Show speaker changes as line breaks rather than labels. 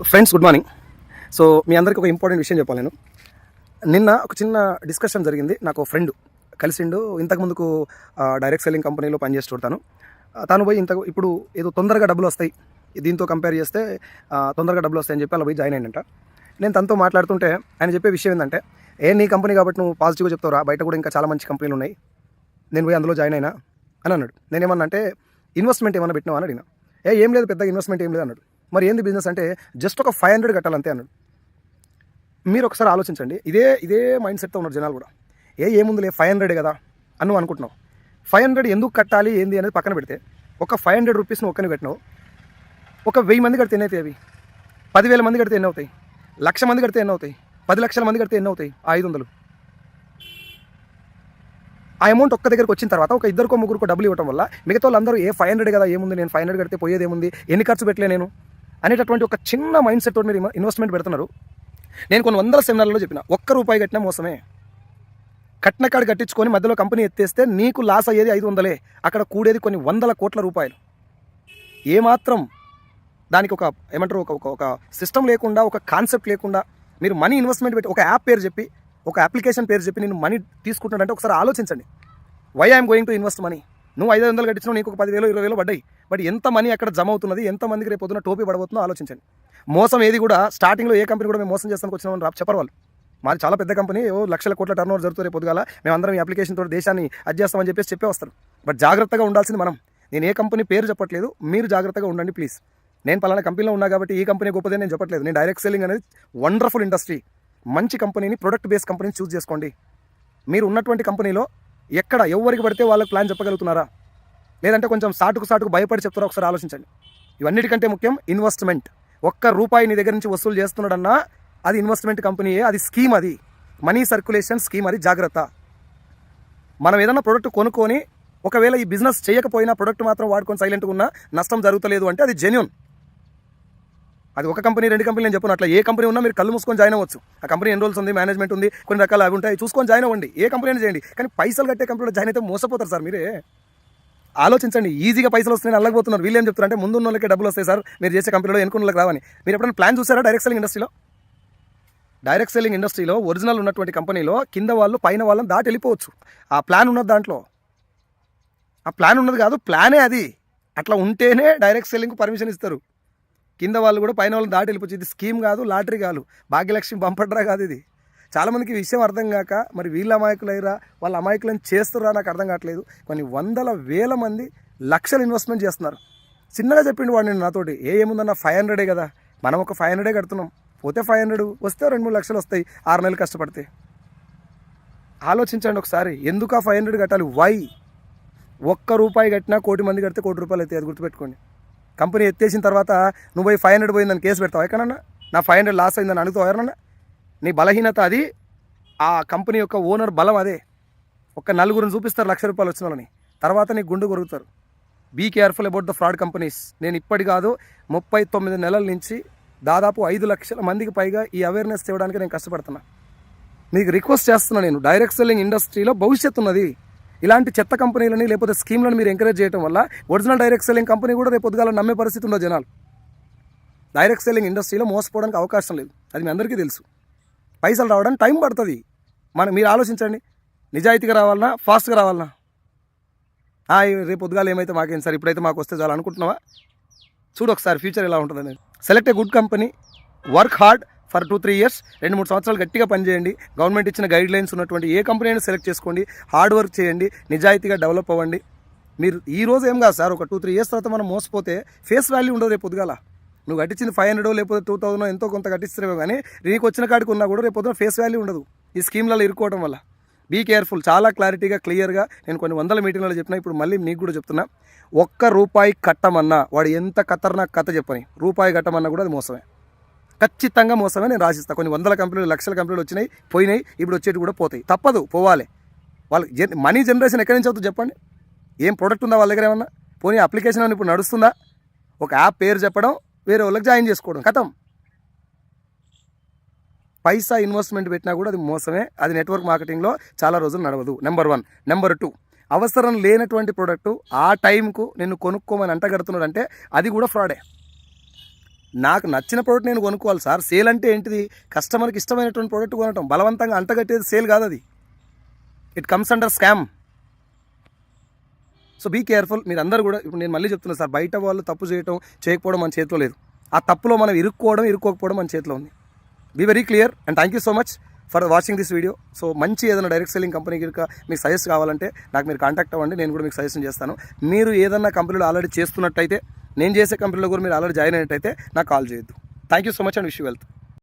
Friends good morning so మీ అందరికీ ఒక ఇంపార్టెంట్ విషయం చెప్పాలి నేను. నిన్న ఒక చిన్న డిస్కషన్ జరిగింది. నాకు ఫ్రెండ్ కలిసిండు. ఇంతకు ముందుకు డైరెక్ట్ సెల్లింగ్ కంపెనీలో పనిచేస్తుంటాను ఆ, తాను పోయి ఇంత ఇప్పుడు ఏదో తొందరగా డబ్బులు వస్తాయి. దీంతో కంపేర్ చేస్తే తొందరగా డబ్బులు వస్తాయని చెప్పి అలా పోయి జాయిన్ అయ్యంట నేను తనతో మాట్లాడుతుంటే ఆయన చెప్పే విషయం ఏంటంటే ఏ నీ కంపెనీ కాబట్టి నువ్వు పాజిటివ్గా చెప్తావురా. బయట కూడా ఇంకా చాలా మంచి కంపెనీలు ఉన్నాయి. నేను పోయి అందులో జాయిన్ అయినా అని అన్నాడు. నేనేమన్నా అంటే ఇన్వెస్ట్మెంట్ ఏమన్నా పెట్టినావా? అని అడిగినా. ఏ ఏం లేదు పెద్దగా ఇన్వెస్ట్మెంట్ ఏం లేదు అన్నాడు. మరి ఏంది బిజినెస్ అంటే జస్ట్ ఒక ఫైవ్ హండ్రెడ్ కట్టాలంతే అన్నాడు. మీరు ఒకసారి ఆలోచించండి. ఇదే ఇదే మైండ్ సెట్తో ఉన్నారు జనాలు కూడా. ఏ ఏముందిలే ఫైవ్ హండ్రెడ్ కదా అని అనుకుంటున్నావు. ఫైవ్ హండ్రెడ్ ఎందుకు కట్టాలి ఏంది అనేది పక్కన పెడితే ఒక ఫైవ్ హండ్రెడ్ రూపీస్ని ఒక్కని పెట్టినావు ఒక వెయ్యి మంది కడితే ఎన్ని అవి? పదివేల మంది కడితే ఎన్ని అవుతాయి లక్ష మంది కడితే ఎన్ని అవుతాయి పది లక్షల మంది కడితే ఎన్ని అవుతాయి ఐదు వందలు. ఆ అమౌంట్ ఒక్క దగ్గరకు వచ్చిన తర్వాత ఒక ఇద్దరికో ముగ్గురుకో డబ్బులు ఇవ్వడం వల్ల మిగతా వాళ్ళందరూ ఏ ఫైవ్ హండ్రెడ్ కదా ఏముంది నేను ఫైవ్ హండ్రెడ్ కడితే పోయేది ఏముంది? ఎన్ని ఖర్చు పెట్టలే నేను? అనేటటువంటి ఒక చిన్న మైండ్ సెట్ మీరు ఇన్వెస్ట్మెంట్ పెడుతున్నారు. నేను కొన్ని వందల సెమినార్లలో చెప్పిన ఒక్క రూపాయి కట్టినా మోసమే. కట్టిన కాడ కట్టించుకొని మధ్యలో కంపెనీ ఎత్తేస్తే నీకు లాస్ అయ్యేది ఐదు వందలే. అక్కడ కూడేది కొన్ని వందల కోట్ల రూపాయలు. ఏమాత్రం దానికి ఒక ఏమంటారు ఒక ఒక సిస్టమ్ లేకుండా ఒక కాన్సెప్ట్ లేకుండా మీరు మనీ ఇన్వెస్ట్మెంట్ పెట్టి ఒక యాప్ పేరు చెప్పి ఒక అప్లికేషన్ పేరు చెప్పి నేను మనీ తీసుకుంటున్నాడంటే ఒకసారి ఆలోచించండి. Why I'm going to invest money నువ్వు ఐదు వందలు కట్టించినావు నీకు ఒక పదివేలు ఇరవై వేలు పడ్డాయి. బట్ ఎంత మనీ అక్కడ జమ అవుతున్నది ఎంత మందికి రేపు పొద్దున టోపీ పడబోతుందో ఆలోచించండి. మోసం ఏది కూడా స్టార్టింగ్లో ఏ కంపెనీ కూడా మేము మోసం చేస్తానికి వచ్చినామని రా చెప్పరు వాళ్ళు మాది చాలా పెద్ద కంపెనీ ఓ లక్షల కోట్ల టర్న్ ఓవర్ జరుగుతుంది రేపు పొద్దుగాల మేము అందరం ఈ అప్లికేషన్ తోటి దేశాన్ని అడ్జేస్తామని చెప్పేసి చెప్పే వస్తారు. బట్ జాగ్రత్తగా ఉండాల్సింది మనం. నేను ఏ కంపెనీ పేరు చెప్పట్లేదు మీరు జాగ్రత్తగా ఉండండి ప్లీజ్ నేను పలానా కంపెనీలో ఉన్నా కాబట్టి ఈ కంపెనీ గొప్పదే నేను చెప్పట్లేదు. నేను డైరెక్ట్ సెల్లింగ్ అనేది వండర్ఫుల్ ఇండస్ట్రీ మంచి కంపెనీని ప్రొడక్ట్ బేస్ కంపెనీని చూస్ చేసుకోండి. మీరు ఉన్నటువంటి కంపెనీలో ఎక్కడ ఎవరికి పడితే వాళ్ళకి ప్లాన్ చెప్పగలుగుతున్నారా? లేదంటే కొంచెం సాటుకు సాటుకు భయపడి చెప్తారు ఒకసారి ఆలోచించండి. ఇవన్నిటికంటే ముఖ్యం ఇన్వెస్ట్మెంట్ ఒక్క రూపాయి నీ దగ్గర నుంచి వసూలు చేస్తున్నాడన్నా అది ఇన్వెస్ట్మెంట్ కంపెనీయే అది స్కీమ్ అది. మనీ సర్క్యులేషన్ స్కీమ్ అది జాగ్రత్త. మనం ఏదైనా ప్రోడక్ట్ కొనుక్కొని ఒకవేళ ఈ బిజినెస్ చేయకపోయినా ప్రోడక్ట్ మాత్రం వాడుకొని సైలెంట్గా ఉన్నా నష్టం జరుగుతలేదు అంటే అది జెన్యున్ అది ఒక కంపెనీ రెండు కంపెనీ నేను చెప్పను అట్లా ఏ కంపెనీ ఉన్నా మీరు కళ్ళు మూసుకొని జాయిన్ అవ్వచ్చు. ఆ కంపెనీ ఎన్ని రోజులు ఉంది మేనేజ్మెంట్ ఉంది కొన్ని రకాలు అవి ఉంటాయి చూసుకొని జాయిన్ అవ్వండి. ఏ కంపెనీ అయినా చేయండి. కానీ పైసలు కట్టే కంపెనీలో జాయిన్ అయితే మోసపోతారు సార్ మీరే. ఆలోచించండి ఈజీగా పైసలు వస్తున్నాయి అల్లకపోతున్నారు. వీళ్ళు ఏం చెప్తారు అంటే ముందు వాళ్ళకి డబ్బులు వస్తాయి సార్ మీరు చేసే కంపెనీలో ఎన్నుకున్న రావని. మీరు ఎప్పుడైనా ప్లాన్ చూసారా డైరెక్ట్ సెల్లింగ్ ఇండస్ట్రీలో డైరెక్ట్ సెల్లింగ్ ఇండస్ట్రీలో ఒరిజినల్ ఉన్నటువంటి కంపెనీలో కింద వాళ్ళు పైన వాళ్ళని దాటి వెళ్ళిపోవచ్చు. ఆ ప్లాన్ ఉన్నది దాంట్లో. ఆ ప్లాన్ ఉన్నది కాదు ప్లానే అది. అట్లా ఉంటేనే డైరెక్ట్ సెల్లింగ్ పర్మిషన్ ఇస్తారు. కింద వాళ్ళు కూడా పైన వాళ్ళని దాటి వెళ్ళిపోవచ్చు. ఇది స్కీమ్ కాదు లాటరీ కాదు. భాగ్యలక్ష్మి బంపడ్రా కాదు ఇది. చాలామందికి విషయం అర్థం కాక మరి వీళ్ళ అమాయకులైరా వాళ్ళ అమాయకులను చేస్తురా నాకు అర్థం కావట్లేదు. కొన్ని వందల వేల మంది లక్షలు ఇన్వెస్ట్మెంట్ చేస్తున్నారు. చిన్నగా చెప్పిండు వాడు నేను నాతోటి. ఏ ఏముందన్న ఫైవ్ హండ్రెడే కదా. మనం ఒక ఫైవ్ హండ్రెడే కడుతున్నాం. పోతే ఫైవ్ హండ్రెడ్ వస్తే రెండు మూడు లక్షలు వస్తాయి ఆరు నెలలు కష్టపడితే. ఆలోచించండి ఒకసారి. ఎందుకు ఆ ఫైవ్ హండ్రెడ్ కట్టాలి? వై ఒక్క రూపాయి కట్టినా కోటి మంది కడితే కోటి రూపాయలు అయితే అది గుర్తుపెట్టుకోండి. కంపెనీ ఎత్తేసిన తర్వాత నువ్వు పోయి ఫైవ్ హండ్రెడ్ పోయిందని కేసు పెడతావు? ఎక్కడన్నా? నా ఫైవ్ హండ్రెడ్ లాస్ అయిందని అడుగుతావు? ఎవరన్నా నీ బలహీనత అది. ఆ కంపెనీ యొక్క ఓనర్ బలం అదే. ఒక నలుగురిని చూపిస్తారు లక్ష రూపాయలు వచ్చిన వాళ్ళని. తర్వాత నీ గుండు కొరుగుతారు be careful about the fraud companies నేను ఇప్పటి కాదు ముప్పై తొమ్మిది నెలల నుంచి దాదాపు ఐదు లక్షల మందికి పైగా ఈ అవేర్నెస్ ఇవ్వడానికి నేను కష్టపడుతున్నా. మీకు రిక్వెస్ట్ చేస్తున్నా నేను. డైరెక్ట్ సెల్లింగ్ ఇండస్ట్రీలో భవిష్యత్తు ఉన్నది. ఇలాంటి చెత్త కంపెనీలని లేకపోతే స్కీమ్లను మీరు ఎంకరేజ్ చేయడం వల్ల ఒరిజినల్ డైరెక్ట్ సెల్లింగ్ కంపెనీ కూడా రేపు పొద్దుగాల నమ్మే పరిస్థితి ఉండదు జనాలు. డైరెక్ట్ సెల్లింగ్ ఇండస్ట్రీలో మోసపోవడానికి అవకాశం లేదు. అది మీ అందరికీ తెలుసు. పైసలు రావడానికి టైం పడుతుంది. మనం మీరు ఆలోచించండి. నిజాయితీగా రావాలన్నా ఫాస్ట్గా రావాలన్నా. రేపు పొద్దుగాల ఏమైతే మాకేం సార్? ఇప్పుడైతే మాకు వస్తే చాలా అనుకుంటున్నావా? చూడు ఒకసారి ఫ్యూచర్ ఎలా ఉంటుందని select a good company work hard for two three years రెండు మూడు సంవత్సరాలు గట్టిగా పనిచేయండి. గవర్నమెంట్ ఇచ్చిన గైడ్ లైన్స్ ఉన్నటువంటి ఏ కంపెనీ అయినా సెలెక్ట్ చేసుకోండి. హార్డ్ వర్క్ చేయండి. నిజాయితీగా డెవలప్ అవ్వండి. మీరు ఈ రోజు ఏం కాదు సార్? ఒక టూ త్రీ ఇయర్స్ తర్వాత మనం మోసపోతే ఫేస్ వాల్యూ ఉండదు రేపు పొద్దుగాల నువ్వు కట్టించింది ఫైవ్ హండ్రెడ్ లేకపోతే టూ థౌసండ్ ఎంతో కొంత కట్టిస్తున్నావు కానీ నీకు వచ్చిన కాడికి ఉన్నా కూడా రేపు పొద్దున ఫేస్ వాల్యూ ఉండదు. ఈ స్కీమ్లలో ఇరుక్కోవడం వల్ల. బీ కేర్ఫుల్ చాలా క్లారిటీగా క్లియర్గా నేను కొన్ని వందల మీటింగ్లలో చెప్పిన ఇప్పుడు మళ్ళీ మీకు కూడా చెప్తున్నా. ఒక్క రూపాయి కట్టమన్నా వాడు ఎంత ఖతర్నాక్ కథ చెప్పని రూపాయి కట్టమన్నా కూడా అది మోసమే. ఖచ్చితంగా మోసమే నేను రాసిస్తాను కొన్ని వందల కంపెనీలు లక్షల కంపెనీలు వచ్చినాయి పోయినాయి ఇప్పుడు వచ్చేటి కూడా పోతాయి. తప్పదు పోవాలి. వాళ్ళకి జన్ మనీ జనరేషన్ ఎక్కడి నుంచి అవుతుంది చెప్పండి? ఏం ప్రోడక్ట్ ఉందా వాళ్ళ దగ్గర ఏమన్నా? పోనీ అప్లికేషన్ ఇప్పుడు నడుస్తుందా? ఒక యాప్ పేరు చెప్పడం వేరే వాళ్ళకి జాయిన్ చేసుకోవడం. కథం పైసా ఇన్వెస్ట్మెంట్ పెట్టినా కూడా అది మోసమే. అది నెట్వర్క్ మార్కెటింగ్లో చాలా రోజులు నడవదు. నెంబర్ వన్ నెంబర్ టూ అవసరం లేనటువంటి ప్రోడక్ట్ ఆ టైంకు నేను కొనుక్కోమని అంటగడుతున్నాడు అంటే అది కూడా ఫ్రాడే. నాకు నచ్చిన ప్రోడక్ట్ నేను కొనుక్కోవాలి సార్. సేల్ అంటే ఏంటిది? కస్టమర్కి ఇష్టమైనటువంటి ప్రోడక్ట్ కొనటం. బలవంతంగా అంటగట్టేది సేల్ కాదు అది. It comes under scam so be careful మీరు అందరూ కూడా ఇప్పుడు నేను మళ్ళీ చెప్తున్నా సార్ బయట వాళ్ళు తప్పు చేయటం చేయకపోవడం మన చేతిలో లేదు. ఆ తప్పులో మనం ఇరుక్కోవడం ఇరుక్కోకపోవడం మన చేతిలో ఉంది. Be very clear and thank you so much for watching this video so మంచి ఏదైనా డైరెక్ట్ సెల్లింగ్ కంపెనీ కనుక మీకు సజెస్ట్ కావాలంటే నాకు మీరు కాంటాక్ట్ అవ్వండి నేను కూడా మీకు సజెషన్ చేస్తాను. మీరు ఏదన్నా కంపెనీలో ఆల్రెడీ చేస్తున్నట్టయితే నేను చేసే కంపెనీలో కూడా మీరు ఆల్రెడీ జాయిన్ అయినట్టయితే నాకు కాల్ చేయొద్దు. Thank you so much and wish wealth